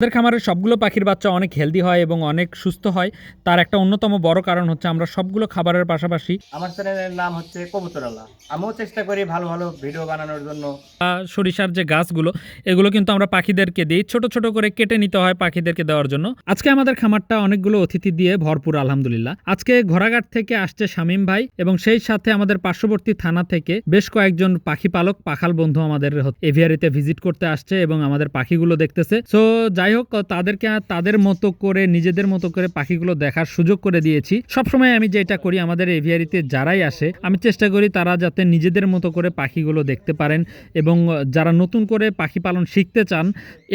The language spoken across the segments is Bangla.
আমাদের খামারের সবগুলো পাখির বাচ্চা অনেক হেলদি হয় এবং অনেক সুস্থ হয়। তার একটা অন্যতম বড় কারণ হচ্ছে আমরা সবগুলো খাবারের পাশাপাশি আমার চ্যানেলের নাম হচ্ছে কবুতরালা আমিও চেষ্টা করি ভালো ভালো ভিডিও বানানোর জন্য। সরিষার যে গাছগুলো এগুলো কিন্তু আমরা পাখিদেরকে দিই। ছোট ছোট করে কেটে নিতে হয় পাখিদেরকে দেওয়ার জন্য। আজকে আমাদের খামারটা অনেকগুলো অতিথি দিয়ে ভরপুর আলহামদুলিল্লাহ। আজকে ঘোড়াঘাট থেকে আসছে শামীম ভাই এবং সেই সাথে আমাদের পার্শ্ববর্তী থানা থেকে বেশ কয়েকজন পাখি পালক পাখাল বন্ধু আমাদের এভিয়ারিতে ভিজিট করতে আসছে এবং আমাদের পাখিগুলো দেখতেছে। সো যাই হোক, তাদেরকে তাদের মতো করে, নিজেদের মতো করে পাখিগুলো দেখার সুযোগ করে দিয়েছি। সবসময় আমি যেটা করি, আমাদের এভিয়ারিতে যারাই আসে, আমি চেষ্টা করি তারা যাতে নিজেদের মতো করে পাখিগুলো দেখতে পারেন এবং যারা নতুন করে পাখি পালন শিখতে চান,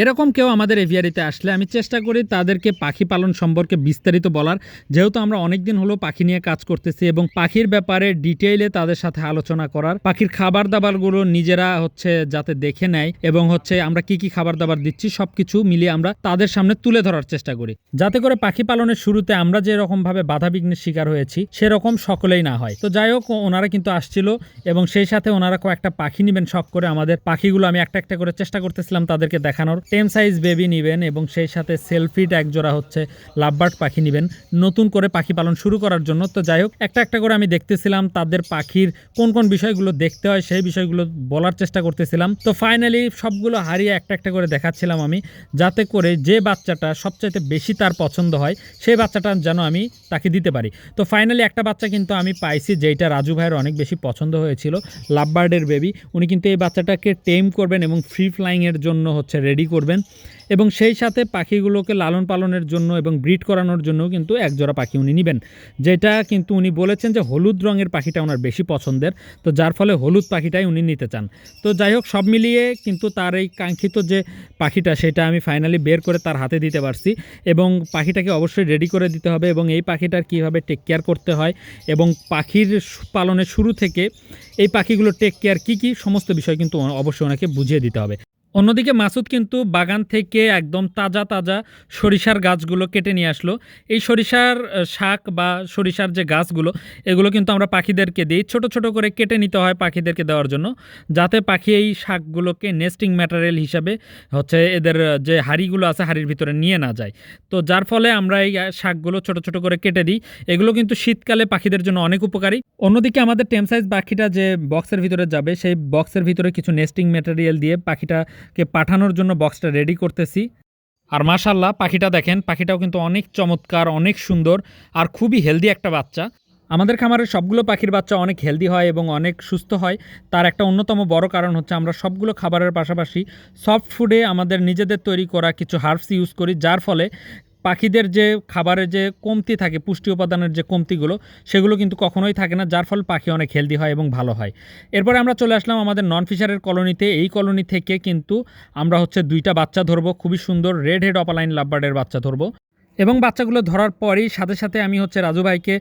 এরকম কেউ আমাদের এভিয়ারিতে আসলে আমি চেষ্টা করি তাদেরকে পাখি পালন সম্পর্কে বিস্তারিত বলার। যেহেতু আমরা অনেক দিন হলো পাখি নিয়ে কাজ করতেছি এবং পাখির ব্যাপারে ডিটেইলে তাদের সাথে আলোচনা করার, পাখির খাবার দাবারগুলো নিজেরা হচ্ছে যাতে দেখে নেয় এবং হচ্ছে আমরা কি কি খাবার দাবার দিচ্ছি সব কিছু মিলিয়ে আমরা তাদের সামনে তুলে ধরার চেষ্টা করি। যাতে করে পাখি পালনের শুরুতে আমরা যে রকম ভাবে বাধা বিঘ্নের শিকার হয়েছি, সেরকম সকলেই না হয়। তো যাই হোক, ওনারা কিন্তু আসছিল এবং সেই সাথে ওনারা কয়েকটা পাখি নেবেন শখ করে আমাদের পাখিগুলো আমি একটা একটা করে চেষ্টা করতেছিলাম তাদেরকে দেখানোর। টেম সাইজ বেবি নেবেন এবং সেই সাথে সেলফিট এক জোড়া হচ্ছে লাভবার্ড পাখি নেবেন নতুন করে পাখি পালন শুরু করার জন্য। তো যাই হোক, একটা একটা করে আমি দেখতেছিলাম তাদের পাখির কোন কোন বিষয়গুলো দেখতে হয় সেই বিষয়গুলো বলার চেষ্টা করতেছিলাম। তো ফাইনালি সবগুলো হারিয়ে একটা একটা করে দেখাচ্ছিলাম আমি, যাতে করে যে বাচ্চাটা সবচাইতে বেশি তার পছন্দ হয় সেই বাচ্চাটা যেন আমি তাকে দিতে পারি। তো ফাইনালি একটা বাচ্চা কিন্তু আমি পাইছি যেইটা রাজু ভাইয়ের অনেক বেশি পছন্দ হয়েছিল, লাভবার্ডের বেবি উনি কিন্তু এই বাচ্চাটাকে টেম করবেন এবং ফ্রি ফ্লাইংয়ের জন্য হচ্ছে রেডি করবেন। এবং সেই সাথে পাখিগুলোকে লালন পালনের জন্য এবং ব্রিড করানোর জন্য কিন্তু একজোড়া পাখি উনি নেবেন। যেটা কিন্তু উনি বলেছেন যে হলুদ রঙের পাখিটা ওনার বেশি পছন্দের, তো যার ফলে হলুদ পাখিটাই উনি নিতে চান। তো যাই হোক, সব মিলিয়ে কিন্তু তার এই কাঙ্ক্ষিত যে পাখিটা সেটা আমি ফাইনালি বের করে তার হাতে দিতে পারছি এবং পাখিটাকে অবশ্যই রেডি করে দিতে হবে এবং এই পাখিটার কীভাবে টেক কেয়ার করতে হয় এবং পাখির পালনের শুরু থেকে এই পাখিগুলো টেক কেয়ার কী কী সমস্ত বিষয় কিন্তু অবশ্যই ওনাকে বুঝিয়ে দিতে হবে। অন্যদিকে মাসুদ কিন্তু বাগান থেকে একদম তাজা তাজা সরিষার গাছগুলো কেটে নিয়ে আসলো। এই সরিষার শাক বা সরিষার যে গাছগুলো, এগুলো কিন্তু আমরা পাখিদেরকে দিই। ছোট ছোট করে কেটে নিতে হয় পাখিদেরকে দেওয়ার জন্য, যাতে পাখি এই শাকগুলোকে নেস্টিং ম্যাটেরিয়াল হিসাবে হচ্ছে এদের যে হাড়িগুলো আছে হাড়ির ভিতরে নিয়ে না যায়। তো যার ফলে আমরা এই শাকগুলো ছোট ছোট করে কেটে দিই। এগুলো কিন্তু শীতকালে পাখিদের জন্য অনেক উপকারী। অন্যদিকে আমাদের টেম সাইজ পাখিটা যে বক্সের ভিতরে যাবে, সেই বক্সের ভিতরে কিছু নেস্টিং ম্যাটেরিয়াল দিয়ে পাখিটাকে পাঠানোর জন্য বক্সটা রেডি করতেছি। আর মাশাল্লাহ পাখিটা দেখেন, পাখিটাও কিন্তু অনেক চমৎকার, অনেক সুন্দর আর খুবই হেলদি একটা বাচ্চা। আমাদের খামারের সবগুলো পাখির বাচ্চা অনেক হেলদি হয় এবং অনেক সুস্থ হয়। তার একটা অন্যতম বড় কারণ হচ্ছে আমরা সবগুলো খাবারের পাশাপাশি সফট ফুডে আমাদের নিজেদের তৈরি করা কিছু হার্বস ইউজ করি, যার ফলে পাখিদের যে খাবারের যে কমতি থাকে, পুষ্টি উপাদানের যে কমতিগুলো, সেগুলো কিন্তু কখনোই থাকে না, যার ফলে পাখি অনেক হেলদি হয় এবং ভালো হয়। এরপরে আমরা চলে আসলাম আমাদের নন ফিশারের কলোনিতে। এই কলোনি থেকে কিন্তু আমরা হচ্ছে দুইটা বাচ্চা ধরবো, খুবই সুন্দর রেড হেড অপালাইন লাভবার্ডের বাচ্চা ধরবো। এবং বাচ্চাগুলো ধরার পরেই সাথে সাথে আমি হচ্ছে রাজু ভাইকে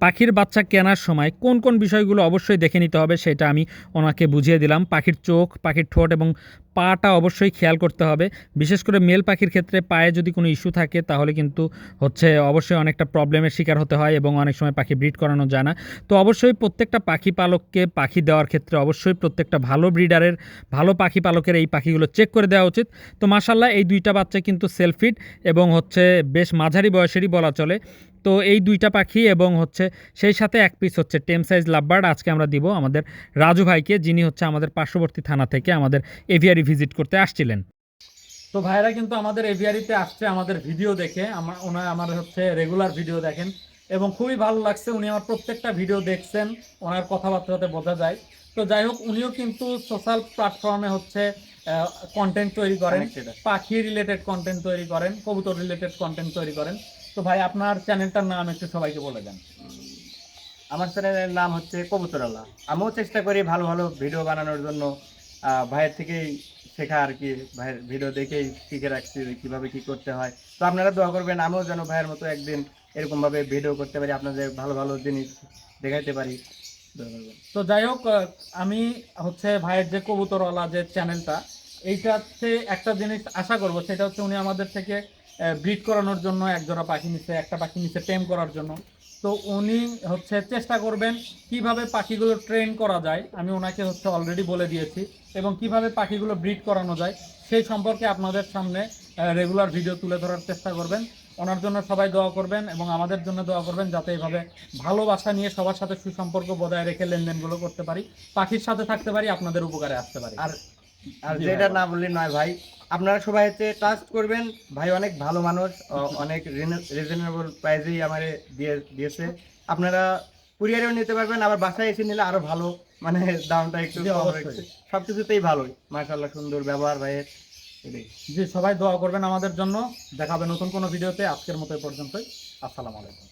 পাখির বাচ্চা কেনার সময় কোন কোন বিষয়গুলো অবশ্যই দেখে নিতে হবে, সেটা আমি ওনাকে বুঝিয়ে দিলাম। পাখির চোখ, পাখির ঠোঁট এবং পাটা অবশ্যই খেয়াল করতে হবে। বিশেষ করে মেল পাখির ক্ষেত্রে পায়ে যদি কোনো ইস্যু থাকে, তাহলে কিন্তু হচ্ছে অবশ্যই অনেকটা প্রবলেমের শিকার হতে হয় এবং অনেক সময় পাখি ব্রিড করানো যায় না। তো অবশ্যই প্রত্যেকটা পাখি পালককে পাখি দেওয়ার ক্ষেত্রে অবশ্যই প্রত্যেকটা ভালো ব্রিডারের, ভালো পাখি পালকের এই পাখিগুলো চেক করে দেওয়া উচিত। তো মাসাল্লাহ এই দুইটা বাচ্চা কিন্তু সেলফিড এবং হচ্ছে বেশ মাঝারি বয়সেরই বলা চলে। তো এই দুইটা পাখি এবং হচ্ছে সেই সাথে এক পিস হচ্ছে টেম সাইজ লাভবার্ড আজকে আমরা দিব আমাদের রাজু ভাইকে যিনি হচ্ছে আমাদের পার্শ্ববর্তী থানা থেকে আমাদের এভিয়ারি ভিজিট করতে আসছিলেন। তো ভাইরা কিন্তু আমাদের এভিয়ারিতে আসছে আমাদের ভিডিও দেখে আমার ওনার আমার হচ্ছে রেগুলার ভিডিও দেখেন। এবং খুবই ভালো লাগছে উনি আমার প্রত্যেকটা ভিডিও দেখছেন ওনার কথাবার্তাতে বোঝা যায়। তো যাই হোক উনিও কিন্তু সোশ্যাল প্ল্যাটফর্মে হচ্ছে কন্টেন্ট তৈরি করেন পাখি রিলেটেড কন্টেন্ট তৈরি করেন কবুতর রিলেটেড কন্টেন্ট তৈরি করেন। তো ভাই আপনার চ্যানেলটার নাম একটু সবাইকে বলে দেন। আমার চ্যানেলের নাম হচ্ছে কবুতরালা আমিও চেষ্টা করি ভালো ভালো ভিডিও বানানোর জন্য ভাইয়ের থেকেই শেখা আর কি ভাইয়ের ভিডিও দেখেই শিখে রাখছি কীভাবে কী করতে হয়। তো আপনারা দোয়া করবেন আমিও যেন ভাইয়ের মতো একদিন এরকমভাবে ভিডিও করতে পারি আপনাদের ভালো ভালো জিনিস দেখাইতে পারি। তো যাই হোক আমি হচ্ছে ভাইয়ের যে কবুতরওয়ালা যে চ্যানেলটা এইটাতে একটা জিনিস আশা করব, সেটা হচ্ছে উনি আমাদের থেকে ব্রিড করানোর জন্য একজোড়া পাখি নিচ্ছে একটা পাখি নিচ্ছে টেম করার জন্য। তো উনি হচ্ছে চেষ্টা করবেন কীভাবে পাখিগুলো ট্রেন করা যায়, আমি ওনাকে হচ্ছে অলরেডি বলে দিয়েছি, এবং কীভাবে পাখিগুলো ব্রিড করানো যায়, সেই সম্পর্কে আপনাদের সামনে রেগুলার ভিডিও তুলে ধরার চেষ্টা করবেন। ওনার জন্য সবাই দোয়া করবেন এবং আমাদের জন্য দোয়া করবেন যাতে এইভাবে ভালোবাসা নিয়ে সবার সাথে সুসম্পর্ক বজায় রেখে লেনদেনগুলো করতে পারি, পাখির সাথে থাকতে পারি, আপনাদের উপকারে আসতে পারি। আর আর যেটা না বললি নয় ভাই আপনারা সবাই হচ্ছে ট্রাস্ট করবেন। ভাই অনেক ভালো মানুষ অনেক রিজনেবল প্রাইসেই আমার দিয়ে দিয়েছে। আপনারা কুরিয়ারেও নিতে পারবেন আবার বাসায় এসে নিলে আরও ভালো মানে দামটা একটু। রাখছে সবকিছুতেই ভালোই মাশাআল্লাহ সুন্দর ব্যবহার ভাইয়ের জি সবাই দোয়া করবেন আমাদের জন্য। দেখাবে নতুন কোনো ভিডিওতে। আজকের মতো পর্যন্তই। আসসালামু আলাইকুম।